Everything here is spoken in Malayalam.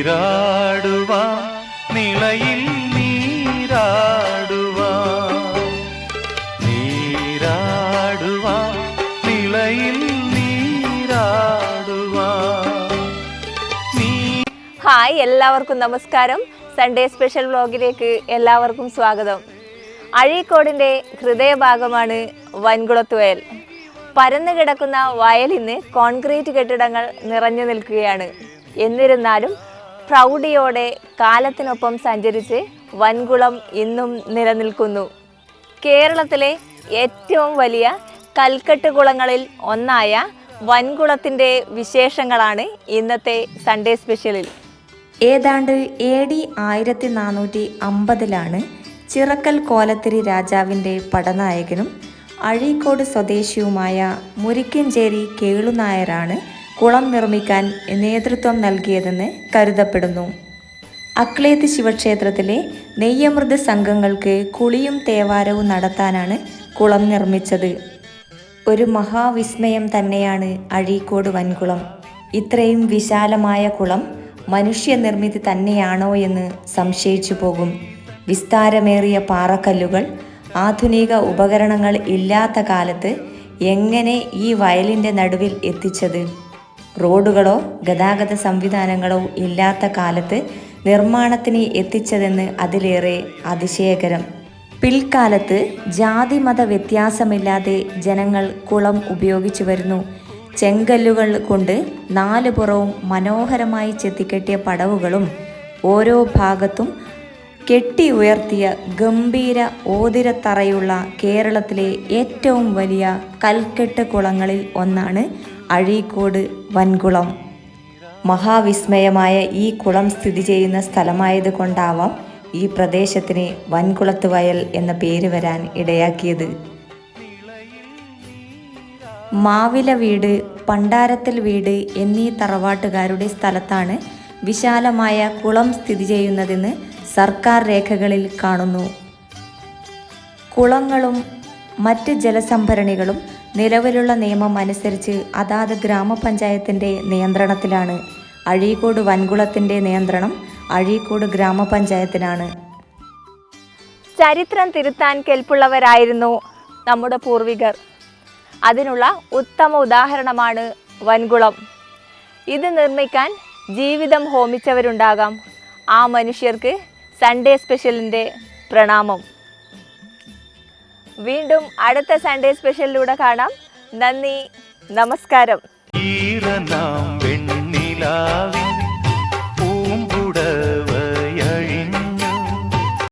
നീരാടുവാ നിളയിൽ നീരാടുവാ. നീരാടുവാ നിളയിൽ നീരാടുവാ. ഹായ് എല്ലാവർക്കും നമസ്കാരം. സൺഡേ സ്പെഷ്യൽ വ്ലോഗിലേക്ക് എല്ലാവർക്കും സ്വാഗതം. അഴീക്കോടിന്റെ ഹൃദയഭാഗമാണ് വൻകുളത്തുവയൽ. പരന്നു കിടക്കുന്ന വയലിന് കോൺക്രീറ്റ് കെട്ടിടങ്ങൾ നിറഞ്ഞു നിൽക്കുകയാണ്. എന്നിരുന്നാലും പ്രൗഢിയോടെ കാലത്തിനൊപ്പം സഞ്ചരിച്ച് വൻകുളം ഇന്നും നിലനിൽക്കുന്നു. കേരളത്തിലെ ഏറ്റവും വലിയ കൽക്കെട്ട് കുളങ്ങളിൽ ഒന്നായ വൻകുളത്തിന്റെ വിശേഷങ്ങളാണ് ഇന്നത്തെ സൺഡേ സ്പെഷ്യലിൽ ഏതാണ്ട് എ ഡി ആയിരത്തി നാനൂറ്റി അമ്പതിലാണ് ചിറക്കൽ കോലത്തിരി രാജാവിന്റെ പടനായകനും അഴീക്കോട് സ്വദേശിയുമായ മുരിക്കഞ്ചേരി കേളുനായരാണ് കുളം നിർമ്മിക്കാൻ നേതൃത്വം നൽകിയതെന്ന് കരുതപ്പെടുന്നു. അക്ലേത്ത് ശിവക്ഷേത്രത്തിലെ നെയ്യമൃത സംഘങ്ങൾക്ക് കുളിയും തേവാരവും നടത്താനാണ് കുളം നിർമ്മിച്ചത്. ഒരു മഹാവിസ്മയം തന്നെയാണ് അഴീക്കോട് വൻകുളം. ഇത്രയും വിശാലമായ കുളം മനുഷ്യനിർമ്മിതി തന്നെയാണോ എന്ന് സംശയിച്ചു പോകും. വിസ്താരമേറിയ പാറക്കല്ലുകൾ ആധുനിക ഉപകരണങ്ങൾ ഇല്ലാത്ത കാലത്ത് എങ്ങനെ ഈ വയലിന്റെ നടുവിൽ എത്തിച്ചത്? റോഡുകളോ ഗതാഗത സംവിധാനങ്ങളോ ഇല്ലാത്ത കാലത്ത് നിർമ്മാണത്തിന് എത്തിച്ചതെന്ന് അതിലേറെ അതിശയകരം. പിൽക്കാലത്ത് ജാതി മത വ്യത്യാസമില്ലാതെ ജനങ്ങൾ കുളം ഉപയോഗിച്ചു വരുന്നു. ചെങ്കല്ലുകൾ കൊണ്ട് നാല് പുറവും മനോഹരമായി ചെത്തിക്കെട്ടിയ പടവുകളും ഓരോ ഭാഗത്തും കെട്ടി ഉയർത്തിയ ഗംഭീര ഓതിരത്തറയുള്ള കേരളത്തിലെ ഏറ്റവും വലിയ കൽക്കെട്ട് കുളങ്ങളിൽ ഒന്നാണ് അഴീക്കോട് വൻകുളം. മഹാവിസ്മയമായ ഈ കുളം സ്ഥിതി ചെയ്യുന്ന സ്ഥലമായത് കൊണ്ടാവാം ഈ പ്രദേശത്തിന് വൻകുളത്ത് വയൽ എന്ന പേര് വരാൻ ഇടയാക്കിയത്. മാവില വീട് പണ്ടാരത്തിൽ വീട് എന്നീ തറവാട്ടുകാരുടെ സ്ഥലത്താണ് വിശാലമായ കുളം സ്ഥിതി ചെയ്യുന്നതെന്ന് സർക്കാർ രേഖകളിൽ കാണുന്നു. കുളങ്ങളും മറ്റ് ജലസംഭരണികളും നിലവിലുള്ള നിയമം അനുസരിച്ച് അതാത് ഗ്രാമപഞ്ചായത്തിന്റെ നിയന്ത്രണത്തിലാണ്. അഴീക്കോട് വൻകുളത്തിന്റെ നിയന്ത്രണം അഴീക്കോട് ഗ്രാമപഞ്ചായത്തിനാണ്. ചരിത്രം തിരുത്താൻ കെൽപ്പുള്ളവരായിരുന്നു നമ്മുടെ പൂർവികർ. അതിനുള്ള ഉത്തമ ഉദാഹരണമാണ് വൻകുളം. ഇത് നിർമ്മിക്കാൻ ജീവിതം ഹോമിച്ചവരുണ്ടാകാം. ആ മനുഷ്യർക്ക് സൺഡേ സ്പെഷ്യലിന്റെ പ്രണാമം. വീണ്ടും അടുത്ത സൺഡേ സ്പെഷ്യലിലൂടെ കാണാം. നന്ദി നമസ്കാരം.